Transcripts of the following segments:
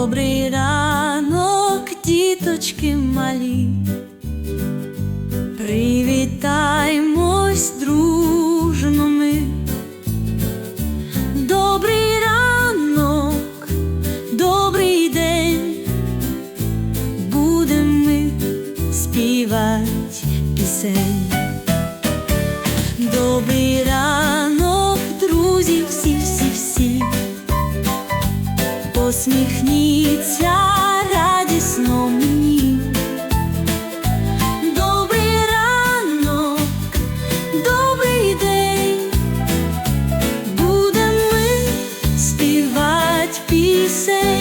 Добрий ранок, діточки малі. Привітаймось дружно ми. Добрий ранок, добрий день. Будем ми співать пісень. Добрий ранок, посміхніться радісно мені. Добрий ранок, добрий день, будемо ми співати пісень.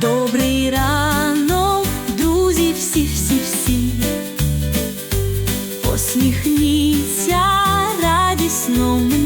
Добрий ранок, друзі, всі-всі-всі, посміхніться радісно.